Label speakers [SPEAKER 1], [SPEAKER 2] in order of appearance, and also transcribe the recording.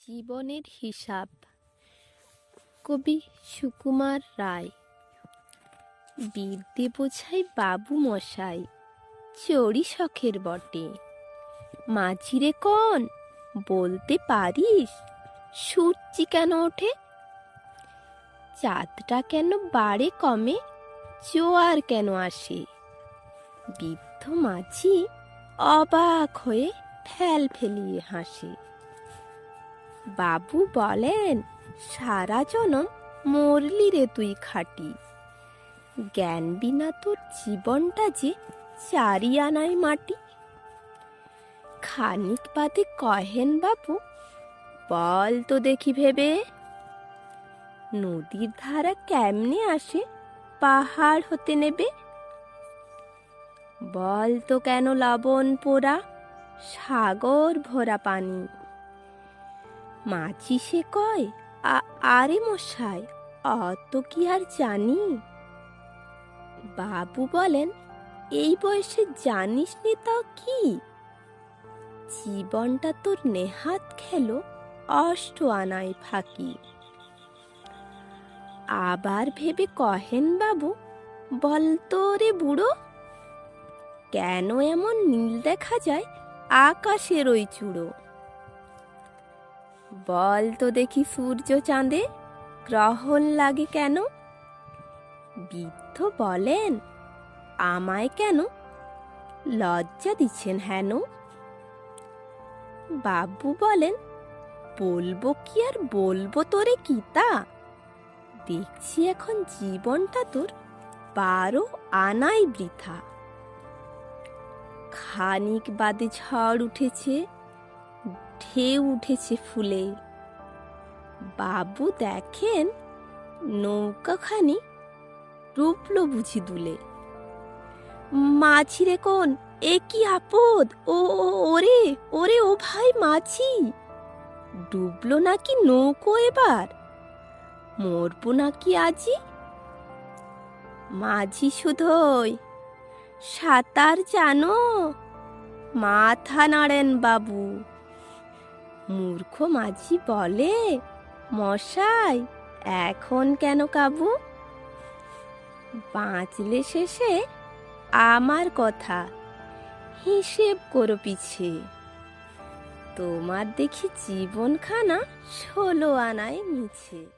[SPEAKER 1] জীবনের হিসাব। কবি সুকুমার রায়। বিদ্যে বোঝাই বাবু মশাই, চড়ি শখের বটে। মাঝিরে কন, বলতে পারিস, সূর্যি কেন ওঠে? চাঁদটা কেন বাড়ে কমে, জোয়ার কেন আসে? বৃদ্ধ মাঝি অবাক হয়ে ফেল ফেলিয়ে হাসে। বাবু বলেন, সারা জনম মরলি রে তুই খাটি। জ্ঞান বিনা তোর জীবনটা যে চারি আনায় মাটি। খানিক বাদে কহেন বাবু, বল তো দেখি ভেবে। নদীর ধারা কেমনে আসে, পাহাড় হতে নেবে। বল তো কেন লবণ পোড়া, সাগর ভরা পানি। মাঝি সে কয়, "আ- আরে মশাই, অত কি আর জানি? বাবু বলেন, এই বয়সে জানিস নি তা কি? জীবনটা তোর নেহাত খেলো অষ্ট আনায় ফাঁকি। আবার ভেবে কহেন বাবু বলতো রে বুড়ো, কেন এমন নীল দেখা যায় আকাশের ওই চূড়ো? বল তো দেখি সূর্য চাঁদে গ্রহণ লাগে কেন? বৃদ্ধ বলেন, আমায় কেন? লজ্জা দিচ্ছেন হেন। বাবু বলেন, বলব কি আর বলব তোরে কিতা? দেখছি এখন জীবনটা তোর বারো আনাই বৃথা। খানিক বাদে ঝড় উঠেছে ঢেউ উঠেছে ফুলে। বাবু দেখেন নৌকাখানি ডুবলো বুঝি দুলে। মাছি রে কোন, এ কি আপদ? ও ওরে ওরে, ও ভাই মাছি। ডুবলো নাকি নৌকো এবার? মরবো নাকি আজি? মাঝি শুধোই সাঁতার জানো? মাথা নাড়েন বাবু। মূর্খ মাঝি বলে, মশাই, এখন কেন কাবু? বাঁচলে শেষে আমার কথা। হিসেব করো পিছে। তোমার দেখি জীবনখানা ষোলো আনায় মিছে।